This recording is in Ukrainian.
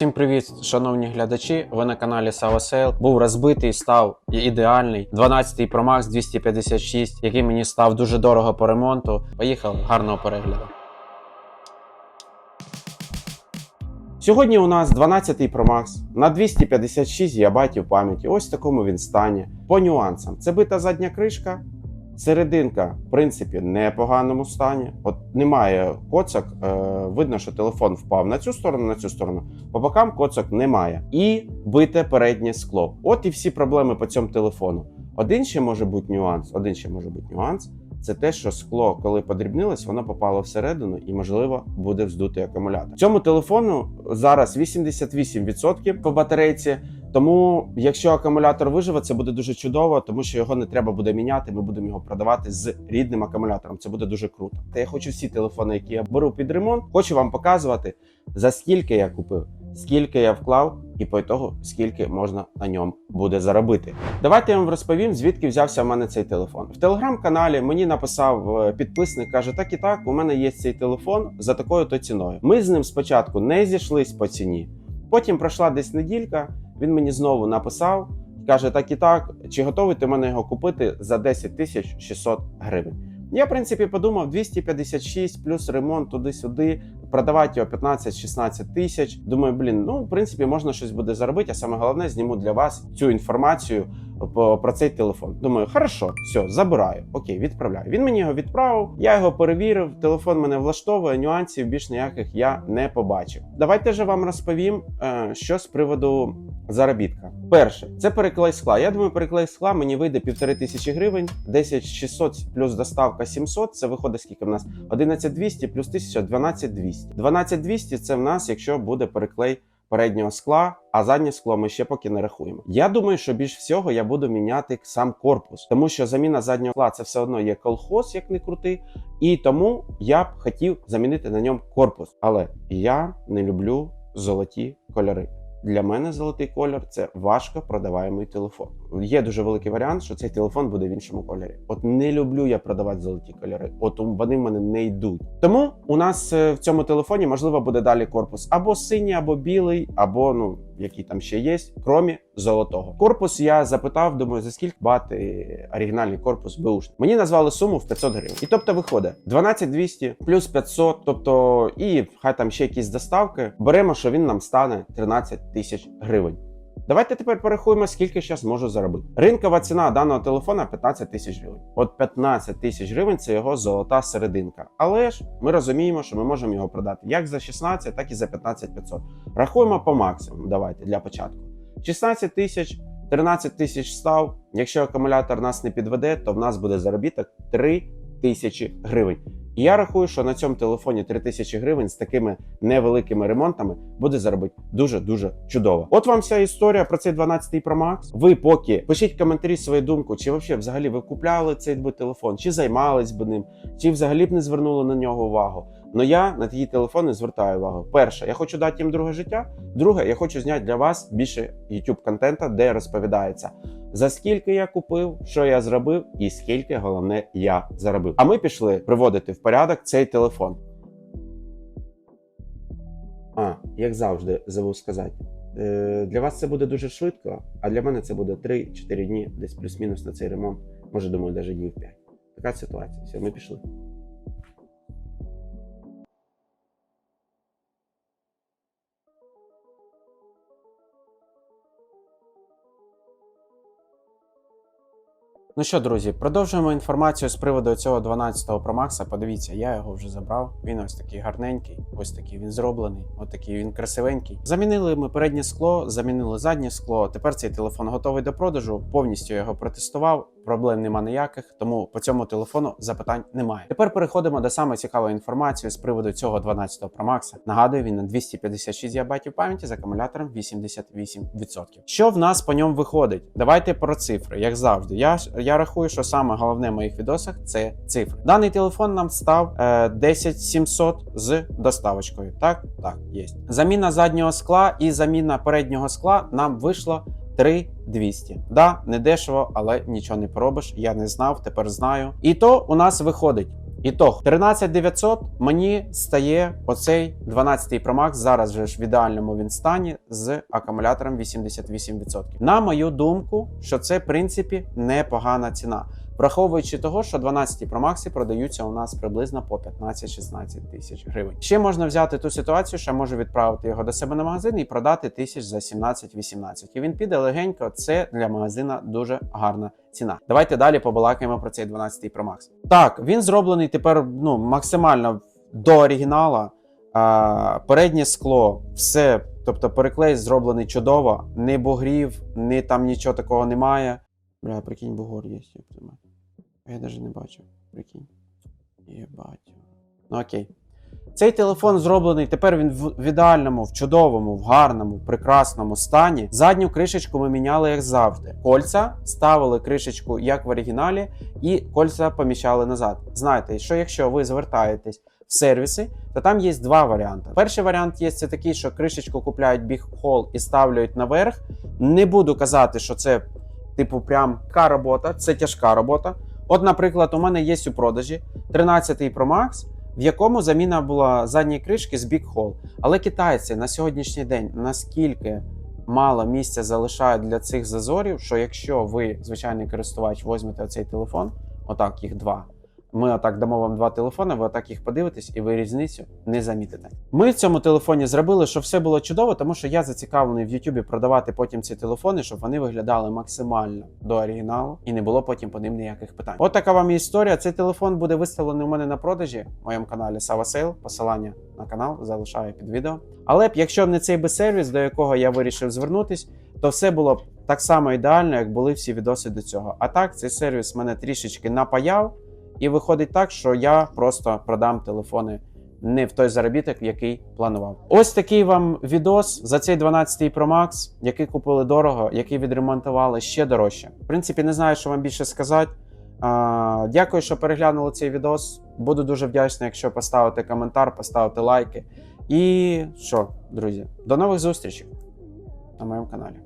Всім привіт, шановні глядачі. Ви на каналі SAO Був розбитий, став ідеальний 12-й Pro Max 256, який мені став дуже дорого по ремонту. Поїхали, гарного перегляду. Сьогодні у нас 12-й Pro на 256 ГБ пам'яті. Ось в такому він стані. По нюансам: це бита задня кришка. Серединка, в принципі, не в поганому стані. От немає коцок. Е, видно, що телефон впав на цю сторону, на цю сторону. По бокам коцок немає. І бите переднє скло. От і всі проблеми по цьому телефону. Один ще може бути нюанс. Один ще може бути нюанс. Це те, що скло, коли подрібнилось, воно попало всередину і, можливо, буде вздутий акумулятор. Цьому телефону зараз 88% по батарейці. Тому, якщо акумулятор виживе, це буде дуже чудово, тому що його не треба буде міняти. Ми будемо його продавати з рідним акумулятором. Це буде дуже круто. Та я хочу всі телефони, які я беру під ремонт, хочу вам показувати за скільки я купив, скільки я вклав, і по того, скільки можна на ньому буде заробити. Давайте я вам розповім, звідки взявся в мене цей телефон. В телеграм-каналі мені написав е, підписник, каже: так і так, у мене є цей телефон за такою то ціною. Ми з ним спочатку не зійшлись по ціні. Потім пройшла десь неділька. Він мені знову написав, каже: так і так, чи готовий ти мене його купити за 10 тисяч 600 гривень. Я, в принципі, подумав 256 плюс ремонт туди-сюди, продавати його 15-16 тисяч. Думаю, блін, ну в принципі можна щось буде заробити. А саме головне, зніму для вас цю інформацію про цей телефон. Думаю, хорошо, все, забираю. Окей, відправляю. Він мені його відправив. Я його перевірив. Телефон мене влаштовує. Нюансів більш ніяких я не побачив. Давайте же вам розповім, е, що з приводу заробітка. Перше, це переклей скла. Я думаю, переклей скла мені вийде півтори тисячі гривень, 10 600 плюс доставка 700. Це виходить скільки в нас? 11 200 плюс 1000 12 200. 12 200 це в нас, якщо буде переклей переднього скла, а заднє скло ми ще поки не рахуємо. Я думаю, що більш всього я буду міняти сам корпус, тому що заміна заднього скла це все одно є колхоз, як не крути. І тому я б хотів замінити на ньому корпус. Але я не люблю золоті кольори. Для мене золотий колір це важко продаваємий телефон. Є дуже великий варіант, що цей телефон буде в іншому кольорі. От не люблю я продавати золоті кольори. От вони в мене не йдуть. Тому у нас е, в цьому телефоні можливо буде далі корпус або синій, або білий, або ну який там ще є, кромі золотого. Корпус я запитав, думаю, за скільки бати оригінальний корпус беушний. Мені назвали суму в 500 гривень. І тобто виходить 12200 плюс 500, тобто і хай там ще якісь доставки. Беремо, що він нам стане 13 тисяч гривень. Давайте тепер порахуємо, скільки зараз можу заробити. Ринкова ціна даного телефона 15 тисяч гривень. От 15 тисяч гривень це його золота серединка. Але ж ми розуміємо, що ми можемо його продати як за 16, так і за 15 500. Рахуємо по максимуму. Давайте для початку. 16 тисяч, 13 тисяч став. Якщо акумулятор нас не підведе, то в нас буде заробіток 3 тисячі гривень. І я рахую, що на цьому телефоні 3 тисячі гривень з такими невеликими ремонтами буде заробити дуже дуже чудово. От вам вся історія про цей 12 Pro Max. Ви поки пишіть в коментарі свою думку, чи вообще взагалі ви купляли цей би телефон, чи займались би ним, чи взагалі б не звернули на нього увагу. Ну я на такі телефони звертаю увагу. Перше, я хочу дати їм друге життя. Друге, я хочу зняти для вас більше youtube контента, де розповідається. За скільки я купив, що я зробив, і скільки головне я заробив. А ми пішли приводити в порядок цей телефон. А, як завжди, забув сказати. Е, Для вас це буде дуже швидко, а для мене це буде 3-4 дні, десь плюс-мінус на цей ремонт. Може, думаю, навіть днів 5. Така ситуація. Все, ми пішли. Ну що, друзі, продовжуємо інформацію з приводу цього 12-го Pro Max. Подивіться, я його вже забрав. Він ось такий гарненький, ось такий він зроблений, ось такий він красивенький. Замінили ми переднє скло, замінили заднє скло. Тепер цей телефон готовий до продажу. Повністю його протестував. Проблем нема ніяких, тому по цьому телефону запитань немає. Тепер переходимо до саме цікавої інформації з приводу цього 12-го Pro Max. Нагадую, він на 256 ГБ пам'яті з акумулятором 88%. Що в нас по ньому виходить? Давайте про цифри, як завжди. Я я рахую, що саме головне в моїх відосах це цифри. Даний телефон нам став е, 10700 з доставочкою. Так, так, є. Заміна заднього скла і заміна переднього скла нам вийшло 3200. Да, не дешево, але нічого не поробиш. Я не знав, тепер знаю. І то у нас виходить І то 13900 мені стає оцей 12 Pro Max зараз же ж в ідеальному він стані з акумулятором 88%. На мою думку, що це в принципі непогана ціна. Враховуючи того, що 12 Pro Max продаються у нас приблизно по 15-16 тисяч гривень. Ще можна взяти ту ситуацію, що можу відправити його до себе на магазин і продати тисяч за 17-18. І він піде легенько. Це для магазина дуже гарна ціна. Давайте далі побалакаємо про цей 12 Pro Max. Так, він зроблений тепер ну, максимально до оригінала. А, переднє скло, все, тобто переклей зроблений чудово, не бугрів, ні там нічого такого немає. Бля, прикинь, бугор є. Ёптиме. Я навіть не бачив. Прикинь. Єбать. Ну окей. Цей телефон зроблений тепер він в, ідеальному, в чудовому, в гарному, прекрасному стані. Задню кришечку ми міняли як завжди. Кольця ставили кришечку як в оригіналі, і кольця поміщали назад. Знаєте, що якщо ви звертаєтесь в сервіси, то там є два варіанти. Перший варіант є це такий, що кришечку купляють Hole і ставлять наверх. Не буду казати, що це типу прям така робота, це тяжка робота. От, наприклад, у мене є у продажі 13 Pro Max, в якому заміна була задньої кришки з Big Hole. Але китайці на сьогоднішній день наскільки мало місця залишають для цих зазорів, що якщо ви, звичайний користувач, візьмете оцей телефон, отак їх два. Ми отак дамо вам два телефони, ви отак їх подивитесь, і ви різницю не замітите. Ми в цьому телефоні зробили, щоб все було чудово, тому що я зацікавлений в Ютубі продавати потім ці телефони, щоб вони виглядали максимально до оригіналу і не було потім по ним ніяких питань. От така вам історія. Цей телефон буде виставлений у мене на продажі в моєму каналі Sava. Посилання на канал залишаю під відео. Але б якщо б не цей би сервіс, до якого я вирішив звернутись, то все було б так само ідеально, як були всі відоси до цього. А так, цей сервіс мене трішечки напаяв. І виходить так, що я просто продам телефони не в той заробіток, який планував. Ось такий вам відос за цей 12 Pro Max, який купили дорого, який відремонтували ще дорожче. В принципі, не знаю, що вам більше сказати. А, Дякую, що переглянули цей відос. Буду дуже вдячний, якщо поставите коментар, поставите лайки. І що, друзі, до нових зустрічей на моєму каналі.